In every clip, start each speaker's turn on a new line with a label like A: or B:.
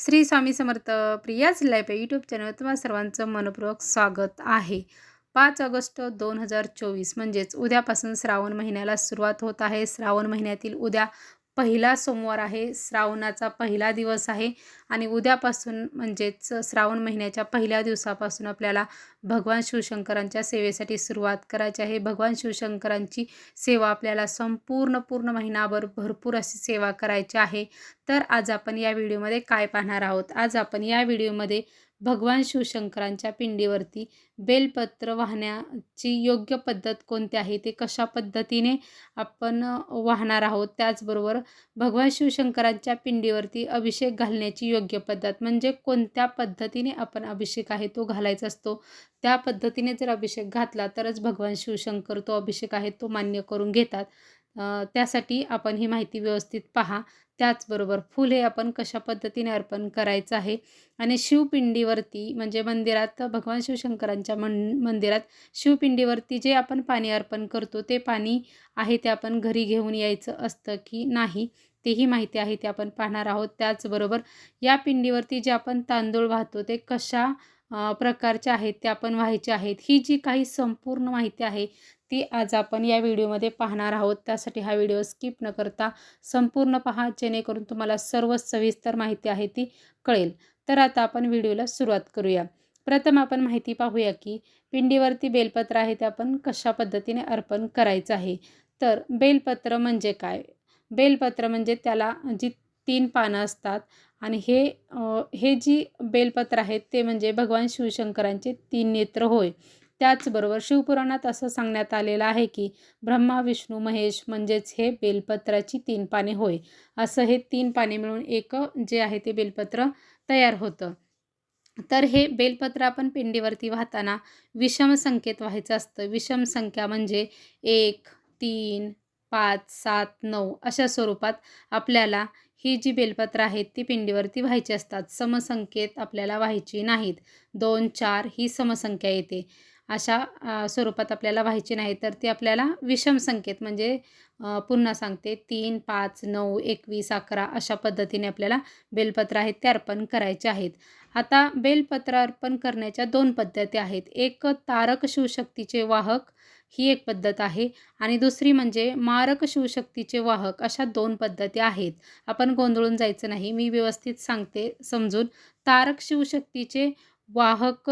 A: श्री स्वामी समर्थ प्रियाच life YouTube channel तुम्हा सर्वांचं मनपूर्वक स्वागत आहे. पाच ऑगस्ट दोन हजार चोवीस म्हणजेच उद्यापासून श्रावण महिन्याला सुरुवात होत आहे. श्रावण महिन्यातील उद्या पहिला सोमवार आहे श्रावणाचा पहिला दिवस आहे आणि उद्यापासून म्हणजेच श्रावण महिन्याच्या पहिल्या दिवसापासून आपल्याला भगवान शिवशंकरांच्या सेवेसाठी सुरुवात करायची आहे. भगवान शिवशंकरांची सेवा आपल्याला संपूर्ण पूर्ण महिनाभर भरपूर अशी सेवा करायची आहे. तर आज आपण या व्हिडिओमध्ये काय पाहणार आहोत? आज आपण या व्हिडिओमध्ये भगवान शिवशंकरांच्या पिंडीवरती बेलपत्र वाहण्याची योग्य पद्धत कोणती आहे? ते कशा पद्धतीने आपण वाहणार आहोत? त्याचबरोबर भगवान शिवशंकरांच्या पिंडीवरती अभिषेक घालण्याची योग्य पद्धत म्हणजे कोणत्या पद्धतीने आपण अभिषेक आहे तो घालायचा असतो? त्या पद्धतीने जर अभिषेक घातला तरच भगवान शिवशंकर तो अभिषेक आहे तो मान्य करून घेतात. त्यासाठी आपण ही माहिती व्यवस्थित पहा. त्याचबरोबर फूल हे आपण कशा पद्धतीने अर्पण करायचं आहे? आणि शिवपिंडीवरती म्हणजे मंदिरात भगवान शिवशंकरांच्या मन मंदिरात शिवपिंडीवरती जे आपण पाणी अर्पण करतो ते पाणी आहे ते आपण घरी घेऊन यायचं असतं की नाही? तेही माहिती आहे ते आपण पाहणार आहोत. त्याचबरोबर या पिंडीवरती जे आपण तांदूळ वाहतो ते कशा प्रकारचे आहेत ते आपण व्हायचे आहेत. ही जी काही संपूर्ण माहिती आहे ती आज आपण या व्हिडिओमध्ये पाहणार आहोत. त्यासाठी हा व्हिडिओ स्किप न करता संपूर्ण पहा जेणेकरून तुम्हाला सर्व सविस्तर माहिती आहे ती कळेल. तर आता आपण व्हिडिओला सुरुवात करूया. प्रथम आपण माहिती पाहूया की पिंडीवरती बेलपत्र आहे ते आपण कशा पद्धतीने अर्पण करायचं आहे? तर बेलपत्र म्हणजे काय? बेलपत्र म्हणजे त्याला जी तीन पानं असतात. आणि हे हे जी बेलपत्र आहेत ते म्हणजे भगवान शिवशंकरांचे तीन नेत्र होय. त्याचबरोबर शिवपुराणात असं सांगण्यात आलेलं आहे की ब्रह्मा विष्णू महेश म्हणजेच हे बेलपत्राची तीन पाने होय. असं हे तीन पाने मिळून एक जे आहे ते बेलपत्र तयार होतं. तर हे बेलपत्र आपण पिंडीवरती वाहताना विषम संख्येत व्हायचं असतं. विषम संख्या म्हणजे एक तीन पाच सात नऊ अशा स्वरूपात आपल्याला ही जी बेलपत्र आहेत ती पिंडीवरती व्हायची असतात. समसंख्येत आपल्याला व्हायची नाहीत. दोन चार ही समसंख्या येते. अशा स्वरूपात आपल्याला व्हायची नाही तर ती आपल्याला विषम संख्येत म्हणजे पुन्हा सांगते तीन पाच नऊ एकवीस अकरा अशा पद्धतीने आपल्याला बेलपत्र आहेत ते अर्पण करायचे आहेत. आता बेलपत्र अर्पण करण्याच्या दोन पद्धती आहेत. एक तारक शिवशक्तीचे वाहक ही एक पद्धत आहे. आणि दुसरी म्हणजे मारक शिवशक्तीचे वाहक अशा दोन पद्धती आहेत. आपण गोंधळून जायचं नाही. मी व्यवस्थित सांगते समजून. तारक शिवशक्तीचे वाहक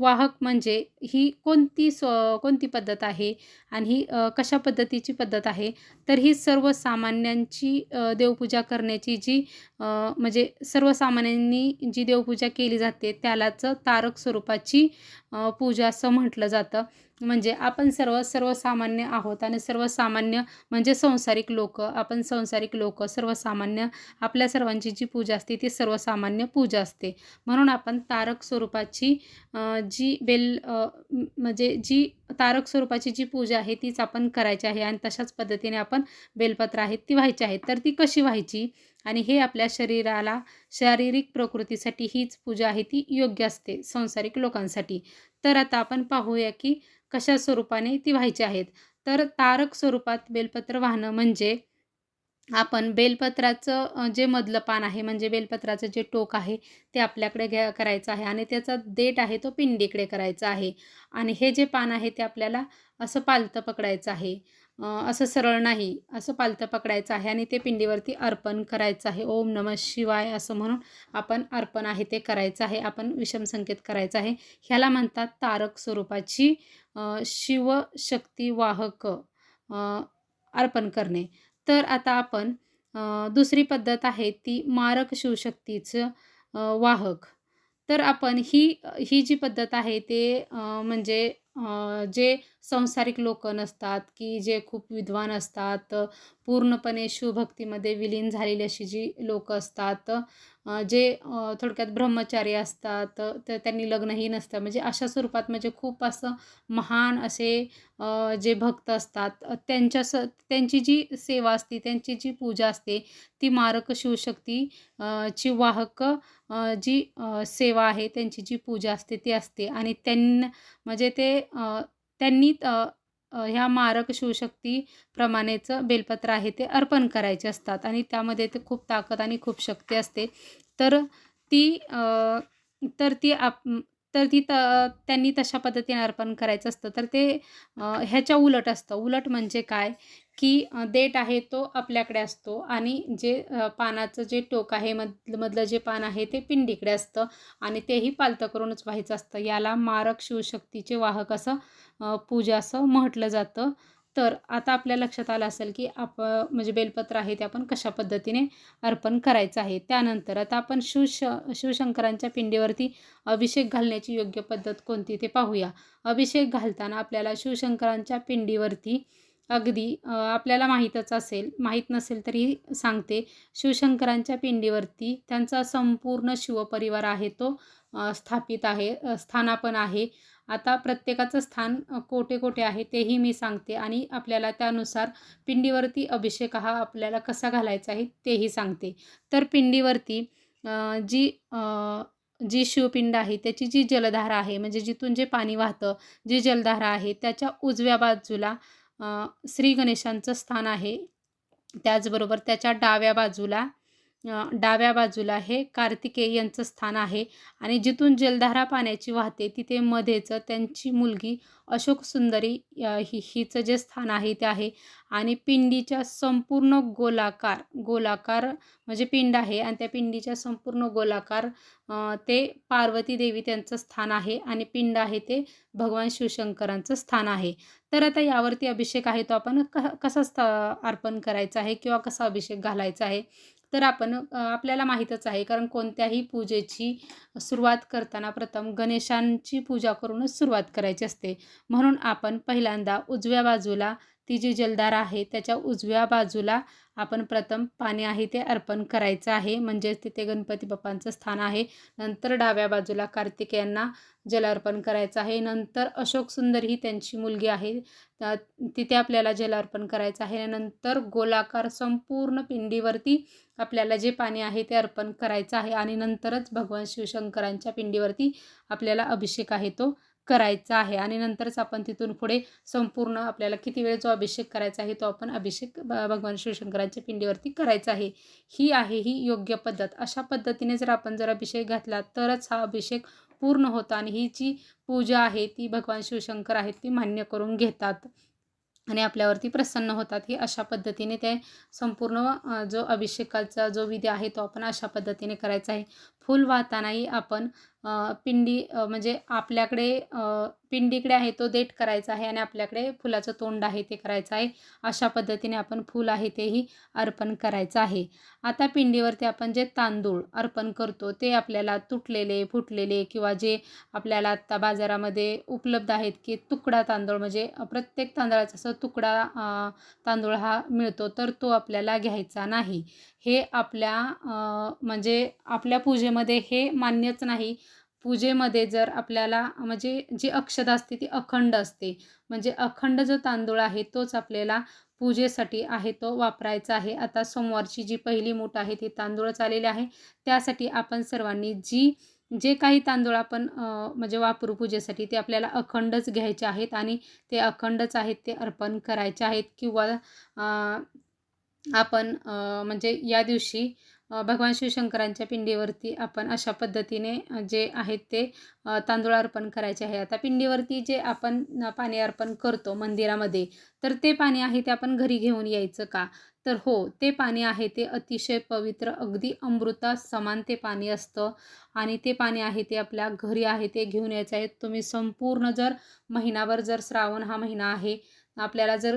A: वाहक म्हणजे ही कोणती स्व कोणती पद्धत आहे? आणि ही कशा पद्धतीची पद्धत आहे? तर ही सर्वसामान्यांची देवपूजा करण्याची जी म्हणजे सर्वसामान्यांनी जी देवपूजा केली जाते त्यालाच तारक स्वरूपाची पूजा असं म्हटलं जातं. म्हणजे आपण सर्व सर्वसामान्य आहोत आणि सर्वसामान्य म्हणजे संसारिक लोक आपण संसारिक लोक सर्वसामान्य आपल्या सर्वांची जी पूजा असते ती सर्वसामान्य पूजा असते. म्हणून आपण तारक स्वरूपाची जी बेल म्हणजे जी तारक स्वरूपाची जी पूजा आहे तीच आपण करायची आहे आणि तशाच पद्धतीने आपण बेलपत्र आहेत ती व्हायची आहेत. तर ती कशी व्हायची? आणि हे आपल्या शरीराला शारीरिक प्रकृतीसाठी हीच पूजा आहे ती योग्य असते संसारिक लोकांसाठी. तर आता आपण पाहूया की कशा स्वरूपाने ती व्हायची आहेत. तर तारक स्वरूपात बेलपत्र वाहणं म्हणजे आपण बेलपत्राचं जे मधलं पान आहे म्हणजे बेलपत्राचं जे टोक आहे ते आपल्याकडे घ्या करायचं आहे आणि त्याचा देठ आहे तो पिंडीकडे करायचा आहे. आणि हे जे पान आहे ते आपल्याला असं पालतं पकडायचं आहे. असं सरळ नाही असं पालतं पकडायचं आहे आणि ते पिंडीवरती अर्पण करायचं आहे. ओम नम शिवाय असं म्हणून आपण अर्पण आहे ते करायचं आहे आपण विषम संकेत करायचं आहे. ह्याला म्हणतात तारक स्वरूपाची शिवशक्ती वाहक अर्पण करणे. तर आता आपण दुसरी पद्धत आहे ती मारक शिवशक्तीचं वाहक. तर आपण ही ही जी पद्धत आहे ते म्हणजे जे संसारिक लोक नसतात की जे खूप विद्वान असतात पूर्णपणे शिवभक्तीमध्ये विलीन झालेली अशी जी लोक असतात जे थोडक्यात ब्रह्मचारी असतात तर त्यांनी लग्नही नसतं. म्हणजे अशा स्वरूपात म्हणजे खूप असं महान असे जे भक्त असतात त्यांच्या स त्यांची जी सेवा असते त्यांची जी पूजा असते ती मारक शिवशक्ती ची वाहक जी सेवा आहे त्यांची जी पूजा असते ती असते. आणि त्यां म्हणजे ते त्यांनी ह्या मारक शिवशक्तीप्रमाणेच बेलपत्र आहे ते अर्पण करायचे असतात आणि त्यामध्ये ते खूप ताकद आणि खूप शक्ती असते. तर ती तर ती आप तर ती त त्यांनी तशा पद्धतीने अर्पण करायचं असतं. तर ते ह्याच्या उलट असतं. उलट म्हणजे काय? की देठ आहे तो आपल्याकडे असतो आणि जे पानाचं जे टोक आहे मध मधलं जे पान आहे ते पिंडीकडे असतं आणि तेही पालतं करूनच व्हायचं असतं. याला मारक शिवशक्तीचे वाहक असं पूजा असं म्हटलं जातं. तर आता आपल्या लक्षात आलं असेल की आप म्हणजे बेलपत्र आहे ते आपण कशा पद्धतीने अर्पण करायचं आहे. त्यानंतर आता आपण शिवश शिवशंकरांच्या पिंडीवरती अभिषेक घालण्याची योग्य पद्धत कोणती ते पाहूया. अभिषेक घालताना आपल्याला शिवशंकरांच्या पिंडीवरती अगदी आपल्याला माहीतच असेल माहीत नसेल तरी सांगते शिवशंकरांच्या पिंडीवरती त्यांचा संपूर्ण शिवपरिवार आहे तो स्थापित आहे अ, स्थानापन आहे. आता प्रत्येकाचं स्थान कोठे कोठे आहे तेही मी सांगते आणि आपल्याला त्यानुसार पिंडीवरती अभिषेक हा आपल्याला कसा घालायचा आहे तेही सांगते. तर पिंडीवरती जी जी शिवपिंड आहे त्याची जी जलधारा आहे म्हणजे जिथून जे पाणी वाहतं जी जलधारा आहे त्याच्या उजव्या बाजूला श्री गणेशांचं स्थान आहे. त्याचबरोबर त्याच्या डाव्या बाजूला डाव्या बाजूला हे कार्तिकेय यांचं स्थान आहे आणि जिथून जलधारा पाण्याची वाहते तिथे मध्येच त्यांची मुलगी अशोक सुंदरी हि हिचं जे स्थान आहे ते आहे. आणि पिंडीच्या संपूर्ण गोलाकार गोलाकार म्हणजे पिंड आहे आणि त्या पिंडीच्या संपूर्ण गोलाकार ते पार्वती देवी त्यांचं स्थान आहे आणि पिंड आहे ते भगवान शिवशंकरांचं स्थान आहे. तर आता यावरती अभिषेक आहे तो आपण क कसा स्थ अर्पण करायचा आहे किंवा कसा अभिषेक घालायचा आहे? तर आपण आपल्याला माहीतच आहे. कारण कोणत्याही पूजेची सुरुवात करताना प्रथम गणेशांची पूजा करूनच सुरुवात करायची असते. म्हणून आपण पहिल्यांदा उजव्या बाजूला ती जी जलदार आहे त्याच्या उजव्या बाजूला आपण प्रथम पाणी आहे ते अर्पण करायचं आहे. म्हणजेच तिथे गणपती बाप्पांचं स्थान आहे. नंतर डाव्या बाजूला कार्तिकेयांना जल अर्पण करायचं आहे. नंतर अशोक सुंदर ही त्यांची मुलगी आहे. तिथे आपल्याला जल अर्पण करायचं आहे. नंतर गोलाकार संपूर्ण पिंडीवरती आपल्याला जे पाणी आहे ते अर्पण करायचं आहे आणि नंतरच भगवान शिवशंकरांच्या पिंडीवरती आपल्याला अभिषेक आहे तो करायचा आहे. आणि नंतरच आपण तिथून पुढे संपूर्ण आपल्याला किती वेळ जो अभिषेक करायचा आहे तो आपण अभिषेक भगवान शिवशंकरांच्या पिंडीवरती करायचा आहे. ही आहे ही योग्य पद्धत. अशा पद्धतीने जर आपण जर अभिषेक घातला तरच हा अभिषेक पूर्ण होता आणि ही जी पूजा आहे ती भगवान शिवशंकर आहेत ती मान्य करून घेतात. आणि आपल्यावरती प्रसन्न होतात. ही अशा पद्धतीने ते संपूर्ण जो अभिषेकाचा जो विधी आहे तो आपण अशा पद्धतीने करायचा आहे. फूल वाहतानाही आपण पिंडी म्हणजे आपल्याकडे पिंडीकडे आहे तो देठ करायचा आहे आणि आपल्याकडे फुलाचं तोंड आहे ते करायचं आहे. अशा पद्धतीने आपण फूल आहे तेही अर्पण करायचं आहे. आता पिंडीवरती आपण जे तांदूळ अर्पण करतो ते आपल्याला तुटलेले फुटलेले किंवा जे आपल्याला आत्ता बाजारामध्ये उपलब्ध आहेत की तुकडा तांदूळ म्हणजे प्रत्येक तांदळाचा असं तुकडा तांदूळ हा मिळतो तर तो आपल्याला घ्यायचा नाही. हे आपल्या म्हणजे आपल्या पूजेमध्ये हे मान्यच नाही. पूजेमध्ये जर आपल्याला म्हणजे जी अक्षता असते ती अखंड असते. म्हणजे अखंड जो तांदूळ आहे तोच आपल्याला पूजेसाठी आहे तो वापरायचा आहे. आता सोमवारची जी पहिली मूठ आहे ती तांदूळच आलेली आहे. त्यासाठी आपण सर्वांनी जी जे काही तांदूळ आपण म्हणजे वापरू पूजेसाठी ते आपल्याला अखंडच घ्यायचे आहेत आणि ते अखंडच आहेत ते अर्पण करायचे आहेत. किंवा आपण म्हणजे या दिवशी भगवान शिवशंकरांच्या पिंडीवरती आपण अशा पद्धतीने जे आहेत ते तांदूळ अर्पण करायचे आहे. आता पिंडीवरती जे आपण पाणी अर्पण करतो मंदिरामध्ये तर ते पाणी आहे ते आपण घरी घेऊन यायचं का? तर हो ते पाणी आहे ते अतिशय पवित्र अगदी अमृता समान ते पाणी असतं. आणि ते पाणी आहे ते आपल्या घरी आहे ते घेऊन यायचं आहे. तुम्ही संपूर्ण जर महिनाभर जर श्रावण हा महिना आहे आपल्याला जर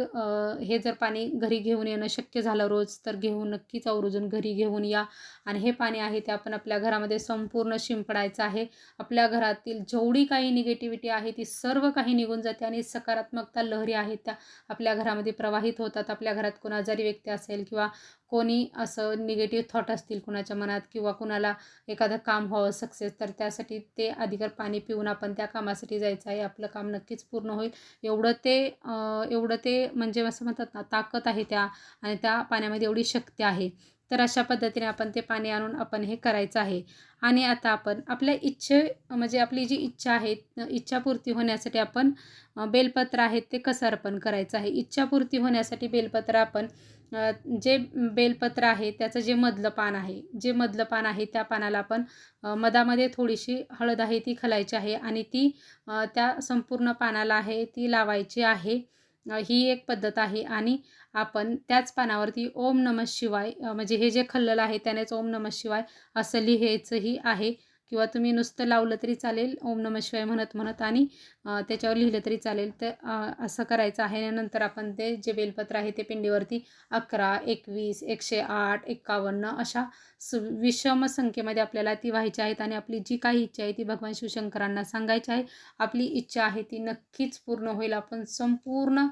A: हे जर पाणी घरी घेऊन येणं शक्य झालं रोज तर घेऊन नक्कीच आवर्जून घरी घेऊन या. आणि हे पाणी आहे ते आपण आपल्या घरामध्ये संपूर्ण शिंपडायचं आहे. आपल्या घरातील जेवढी काही निगेटिव्हिटी आहे ती सर्व काही निघून जाते आणि सकारात्मकता लहरी आहेत त्या. आपल्या घरामध्ये प्रवाहित होतात. आपल्या घरात कोण आजारी व्यक्ती असेल किंवा कोणी असं निगेटिव्ह थॉट असतील कुणाच्या मनात किंवा कुणाला एखादं काम व्हावं सक्सेस तर त्यासाठी ते अधिकार पाणी पिऊन आपण त्या कामासाठी जायचं आहे. आपलं काम नक्कीच पूर्ण होईल. एवढं ते एवढं ते म्हणजे असं म्हणतात ना ताकद आहे त्या आणि त्या पाण्यामध्ये एवढी शक्ती आहे. तर अशा पद्धतीने आपण ते पाणी आणून आपण हे करायचं आहे. आणि आता आपण आपल्या इच्छे म्हणजे आपली जी इच्छा आहे इच्छापूर्ती होण्यासाठी आपण बेलपत्र आहेत ते कसं अर्पण करायचं आहे? इच्छापूर्ती होण्यासाठी बेलपत्र आपण जे बेलपत्र आहे त्याचं जे मधलं पान आहे जे मधलं पान आहे त्या पानाला आपण मधामध्ये थोडीशी हळद आहे ती खलायची आहे आणि ती त्या संपूर्ण पानाला आहे ती लावायची आहे. ही एक पद्धत आहे आणि आपण त्याच पानावरती ओम नमः शिवाय म्हणजे हे जे खल्लेलं आहे त्यानेच ओम नमः शिवाय असं लिहायचंही आहे. किंवा तुम्ही नुसतं लावलं तरी चालेल ओम नमः शिवाय म्हणत म्हणत आणि त्याच्यावर लिहिलं तरी चालेल. तर असं करायचं आहे नंतर आपण ते जे बेलपत्र आहे ते पिंडीवरती अकरा एकवीस एकशे आठ एक्कावन्न अशा सु विषम संख्येमध्ये आपल्याला ती व्हायची आहेत आणि आपली जी काही इच्छा आहे ती भगवान शिवशंकरांना सांगायची आहे. आपली इच्छा आहे ती नक्कीच पूर्ण होईल. आपण संपूर्ण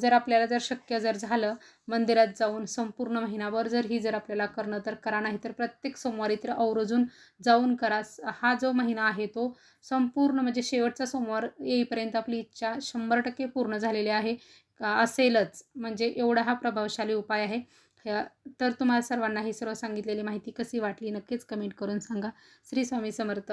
A: जर आपल्याला जर शक्य जर झालं मंदिरात जाऊन संपूर्ण महिनाभर जर ही जर आपल्याला करणं तर करा नाही तर प्रत्येक सोमवारी तर आवर्जून जाऊन करा. हा जो महिना आहे तो संपूर्ण म्हणजे शेवटचा सोमवार येईपर्यंत आपली इच्छा शंभर टक्के पूर्ण झालेली आहे. का असेलच. म्हणजे एवढा हा प्रभावशाली उपाय आहे. ह्या- तर तुम्हाला सर्वांना ही सर्व सांगितलेली माहिती कशी वाटली नक्कीच कमेंट करून सांगा. श्री स्वामी समर्थ.